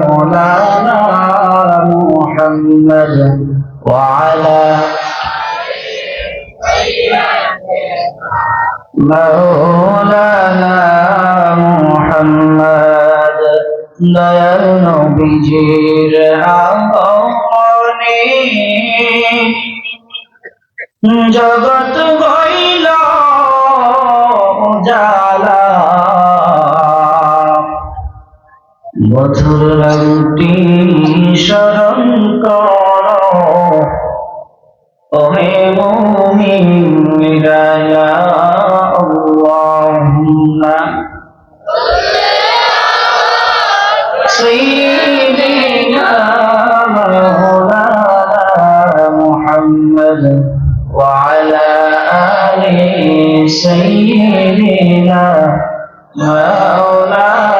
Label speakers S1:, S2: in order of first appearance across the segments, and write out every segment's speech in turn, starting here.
S1: مولانا محمد وعلى مولانا محمد দয়াল নবীজির আগমনে জগৎ হইল জালা মধুর রুটি শরণ কর ওহে মুমিরা ইয়া আল্লাহুম্মা سيدنا مولانا محمد وعلى آل سيدنا مولانا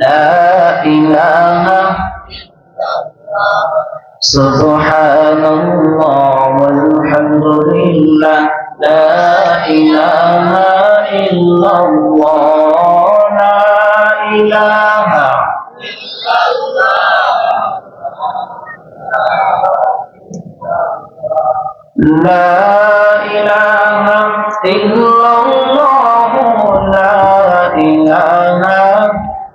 S1: لا إله سبحان الله والحمد لله لا إله إلا الله لا إله لا إله إلا الله لا إله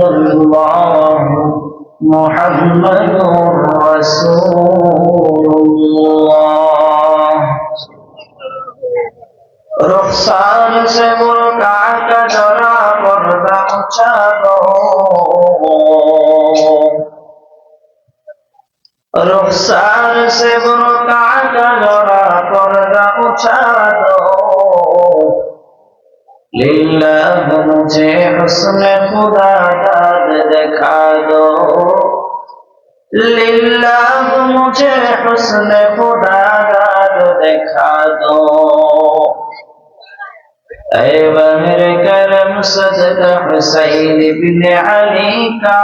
S1: الله محمد رسول الله رخصان سے ملکا کا جرا پردہ چلو رخصان سے ملکا کا جرا پردہ چلو للہ مجھے حسن خدا दाद दिखा दो लिल्लाह मुझे हुस्न खुदा दाद दिखा दो ऐ बहर करम सदका हुसैन बिन अली का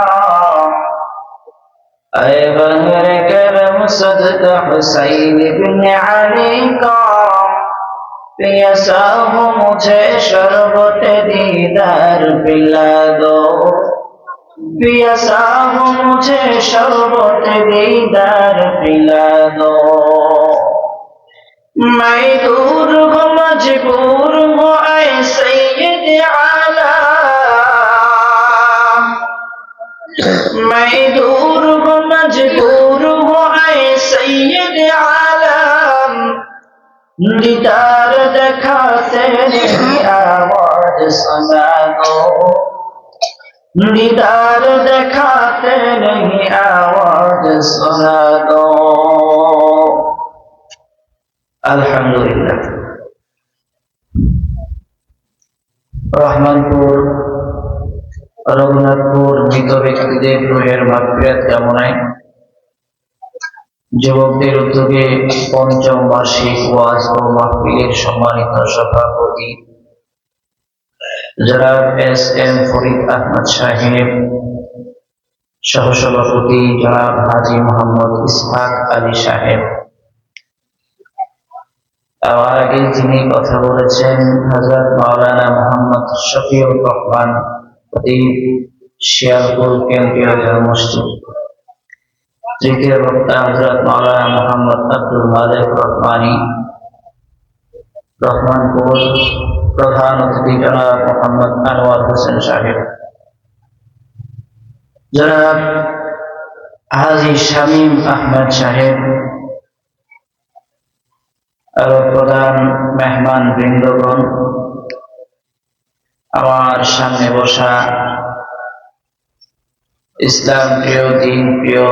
S1: ऐ बहर करम सदका हुसैन बिन अली का पियासा हो मुझे शरबत दीदार पिला दो पियासा हो मुझे शरबत दीदार पिला दो मैं दूर हूँ मजबूर हूँ ऐ सैयद आला मैं दूर हूँ मजबूर हूँ ऐ सैयद आलम दीदार दिखाते नहीं आवाज सुना दो নিদার দেখাতে নেই আওয়াজ সোনা দো আলহামদুলিল্লাহ। রহমানপুর, রঘুনাথপুর, মৃত ব্যক্তিদের গ্রহের মাতৃয়াত কামনায় যুবকদের উদ্যোগে পঞ্চম বার্ষিক ওয়াজ ও মাহফিলের সম্মানিত সভাপতি জনাব এস এম ফরিদ আহমদ সাহেব, সহসভাপতি জনাব হাজি মোহাম্মদ ইসহাক আলী সাহেব। আমার আগে যিনি কথা বলেছেন হজরত মাওলানা মোহাম্মদ শফিউর রহমান শিয়ালপুর কেন্দ্রীয় জামে মসজিদ। তৃতীয় বক্তা হজরত মাওলানা মোহাম্মদ আব্দুল মালিক রহমানি, রহমানপুর। প্রধান অতিথি জনাব মোহাম্মদ আনোয়ার হোসেন সাহেব। জনাব হাজি শামীম আহমেদ সাহেব আরও প্রধান মেহমান বৃন্দগণ, আমার সামনে বসা ইসলাম প্রিয়, দিন প্রিয়,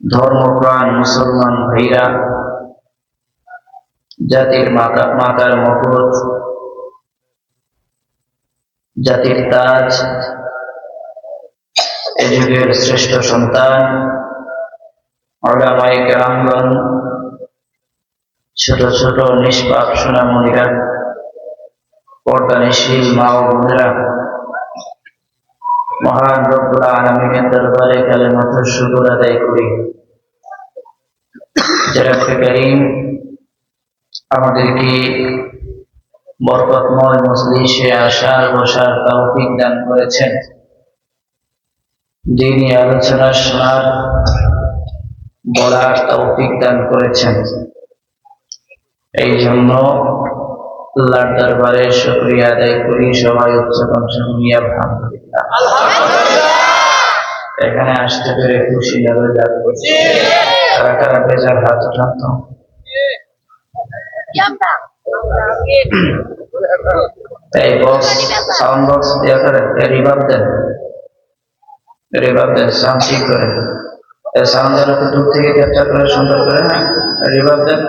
S1: ধর্মপ্রাণ মুসলমান ভাইরা জাতির মাতা মাতার মুকুট, জাতির তাজ, এ যুগের শ্রেষ্ঠ সন্তান, ওলামায়ে কেরামগণ, ছোট ছোট নিষ্পাপ সোনামণিরা, পর্দানিশীল মা ও বোনেরা। মহান রব্বুল আলমিনের দরবারে কালে মাত্র শুকুর আদায় করি। যারা আমাদেরকে বরকতময় মজলিসে আসার বসার তৌফিক দান করেছেন। যিনি আলোচনা শোনার বলার তৌফিক দান করেছেন। এই জন্য আল্লাহর দরবারে শুকরিয়া আদায় করি সবাই উচ্চ কণ্ঠে শুনিয়া এখানে আসতে পেরে খুশি হবে যাক। কারা কারা বেজার হাত উঠান তো। এই বক্স সাউন্ড বক্স দেওয়া করে রিভাব দেন রিভাব দেন সাউন্ড ঠিক করে। এই সাউন্ড যেন একটু দূর থেকে ক্যাপচার করে সুন্দর করে হ্যাঁ? রিভাব দেন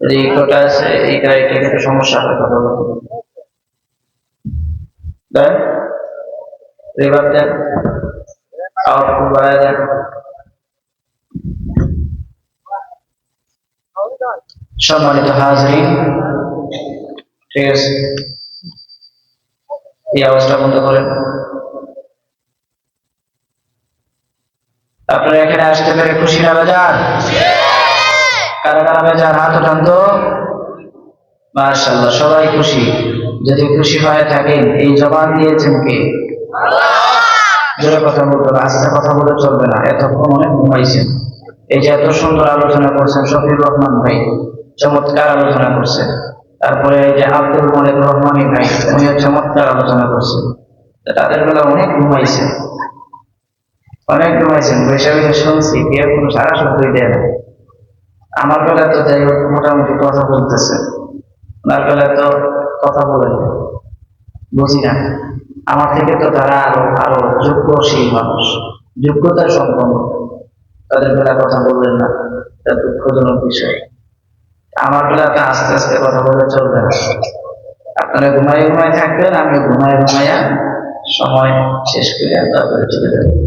S1: যদি ইকোটা আছে এই গাড়িটা একটু সমস্যা হবে কথা বলতে দেন রিভাব দেন আউটপুট বাড়ায় দেন সম্মানিত হাজরিন ঠিক আছে এই আওয়াজটা বন্ধ করেন। আপনারা এখানে আসতে পেরে খুশি না বাজার? কারা কারা বাজার? হাত উঠান তো। মার্শাল্লাহ সবাই খুশি। যদি খুশি হয়ে থাকেন এই জবান দিয়েছেন কে? জোরে কথা বলতে হবে আস্তে কথা বলে চলবে না। এতক্ষণ অনেক ঘুমাইছেন। এই যে এত সুন্দর আলোচনা করছেন শফির রহমান ভাই। চমৎকার আলোচনা করছেন তারপরে এই যে আব্দুল মালিক রহমানি ভাই, উনিও চমৎকার আলোচনা করছেন তাদের বেলা অনেক ঘুমাইছেন অনেক ঘুমাইছেন বৈশা বৈশা শুনছি, কেউ কোনো সারা শব্দই দেয় না। আমার বেলা তো যাই হোক, মোটামুটি কথা বলতেছে। ওনার বেলা তো কথা বলে। বুঝি না। আমার থেকে তো তারা আরও আরও যোগ্যশীল মানুষ। যোগ্যতা সম্পন্ন। তাদের বেলা কথা বললেন না। এটা দুঃখজনক বিষয়। আমার বেলাতে আস্তে আস্তে কথা বলে চলবে আপনারা ঘুমাই ঘুমাই থাকবেন, আমি ঘুমাই ঘুমাইয়া সময় শেষ করে তারপরে চলে যাবেন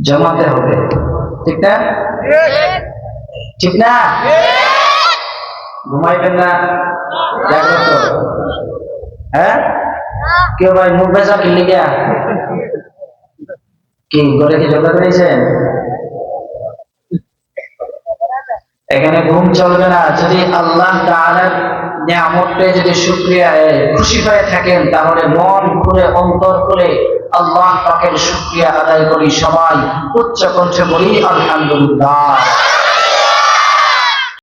S1: জমাতে হবে। ঠিক না? ঠিক না? ঘুমাইবেন না? হ্যাঁ? কেউ ভাই মুখ বেচা কি? লিগা কি, ঘরে কি জোগাড় করেছেন? এখানে ঘুম চলবে না। যদি আল্লাহ তাআলার যদি শুকরিয়া খুশি হয়ে থাকেন, তাহলে মন খুলে, অন্তর করে আল্লাহ পাকের শুকরিয়া আদায় করি সবাই। উচ্চ কণ্ঠে বলি, আলহামদুলিল্লাহ।